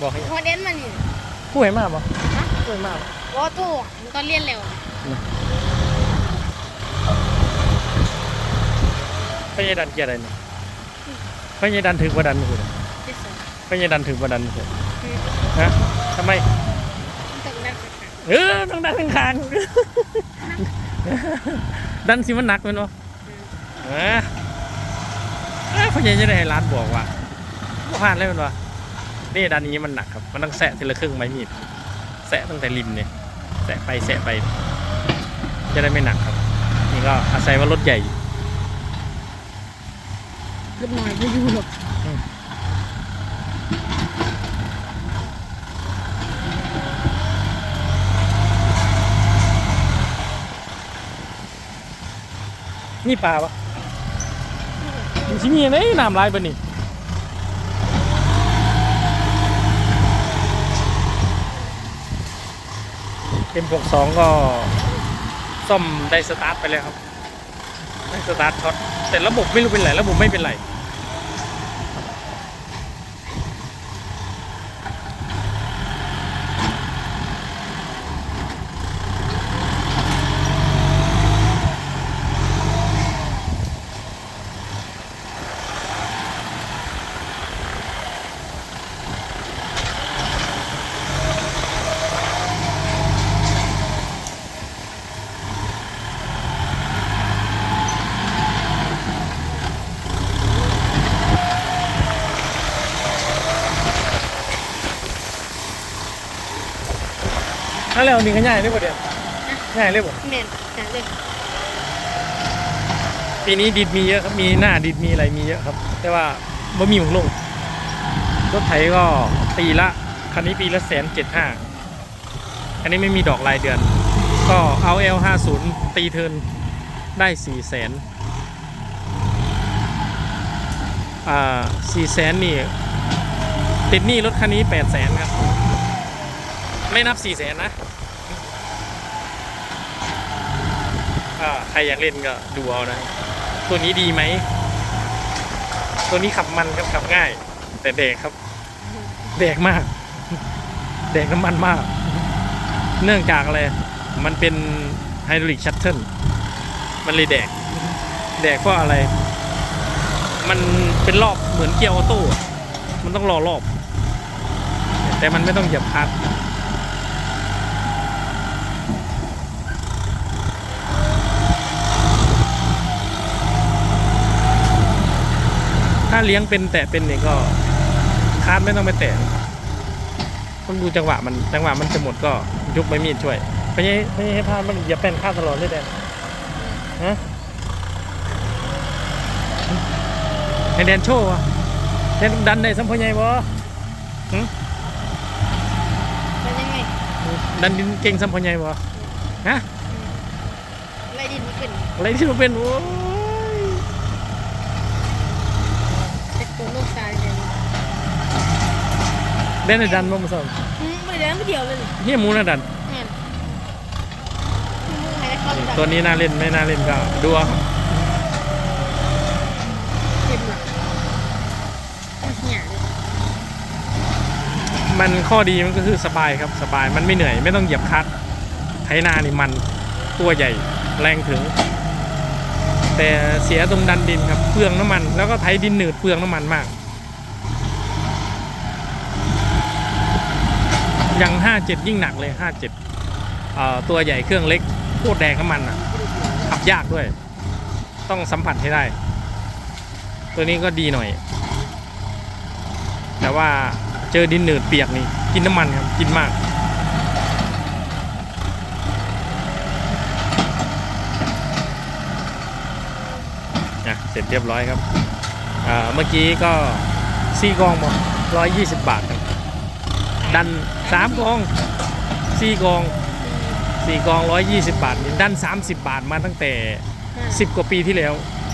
บอกให้พอเด่นมันนี่ผู้ให้มาบ่ฮะผู้ให้มาบ่วอโต้มันก็เรียนเร็วพญาดันเกียร์อะไรนี่พญาดันถึงบ่ดันคือที่สุดพญาดันถึงบ่ดันคือคือฮะทำไมมันต้องนั่งค่ะเออต้องดันข้างๆดันสิมันหนักแมันบ่เออเอ้ยเขาจะได้ให้ร้านบอกว่าบ่ผ่านเลยแมันวะ นี่ดันนี้มันหนักครับ มันต้องแสะทีละครึ่งไม้มีด แสะตั้งแต่ริมเนี่ย แสะไปแสะไป จะได้ไม่หนักครับ นี่ก็อาศัยว่ารถใหญ่เล็กน้อยไม่อยู่หรอกนี่ปลาปะมันชิมีอะไรน้ำลายปะนี่ เป็มหกสองก็ซ่อมได้สตาร์ทไปเลยครับได้สตาร์ทช็อตแต่ระบบไม่รู้เป็นไรระบบไม่เป็นไร ถ้าแล้วนี่ก็ง่ายเลยบ่เดียวง่ายเลยบ่แม่นหาเลยปีนี้ดิดมีเยอะครับ มีหน้าดิดมีอะไรมีเยอะครับ แต่ว่าบ่มีหมุงลงรถไถก็ปีละคันนี้ปีละแสนเจ็ดห้าอันนี้ไม่มีดอกรายเดือน ก็เอา L50 ตีเทิร์นได้สี่แสนอ่าสี่แสนนี่ ติดหนี้รถคันนี้แปดแสนครับ ไม่นับสี่แสนนะใครอยากเล่นก็ดูเอานะ ตัวนี้ดีไหม ตัวนี้ขับมันครับขับง่าย แต่แดกครับ แดกมาก แดกน้ำมันมาก เนื่องจากอะไร มันเป็นไฮดรอลิกชัตเทิลมันเลยแดก แดกเพราะอะไร มันเป็นรอบเหมือนเกียร์ออโต้ มันต้องรอรอบ แต่มันไม่ต้องเหยียบคลัตช์ ถ้าเลี้ยงเป็นแตะเป็นเนี่ยก็คาดไม่ต้องไปแตะต้องดูจังหวะมันจังหวะมันจะหมดก็ยุบใบมีดช่วยไม่ใช่ไม่ใช่ให้พลาดมันอย่าเป็นข้าดตลอดเลยแดนฮะให้แดนโชว์อะแดนดันได้สัมพอใหญ่บ่เป็นยังไงดันดินเก่งสัมพอใหญ่บ่ฮะไรดินมันขึ้นอะไรที่มันเป็นโอ้ย แต่ตัวลูกชายเนี่ย แดนได้ดันบ่มาสอนอืมไม่ได้ไม่เดียวเลยเฮียหมูนะดันแม่นไม่ได้เข้าดับตัวนี้น่าเล่นไม่น่าเล่นก็ดูเอาเต็มหลักเหี้ยเลยมันข้อดีมันก็คือสบายครับสบายมันไม่เหนื่อยไม่ต้องเหยียบคลัตช์ไถนานี่มันตัวใหญ่แรงถึง แต่เสียตรงดันดินครับเปลืองน้ำมัน แล้วก็ไถดินหนืดเปลืองน้ำมันมาก ย่าง57 ยิ่งหนักเลย 57เอ่อตัวใหญ่เครื่องเล็กโคตรแดงน้ำมันอะขับยากด้วย ต้องสัมผัสให้ได้ ตัวนี้ก็ดีหน่อย แต่ว่าเจอดินเหนืดเปียกนี่กินน้ำมันครับกินมากนะเสร็จเรียบร้อยครับเมื่อกี้ก็สี่กองบอกร้อยยี่สิบบาทครับ ดันสามกองสี่กองสี่กองร้อยยี่สิบบาทนี่ดันสามสิบบาทมาตั้งแต่สิบกว่าปีที่แล้วอ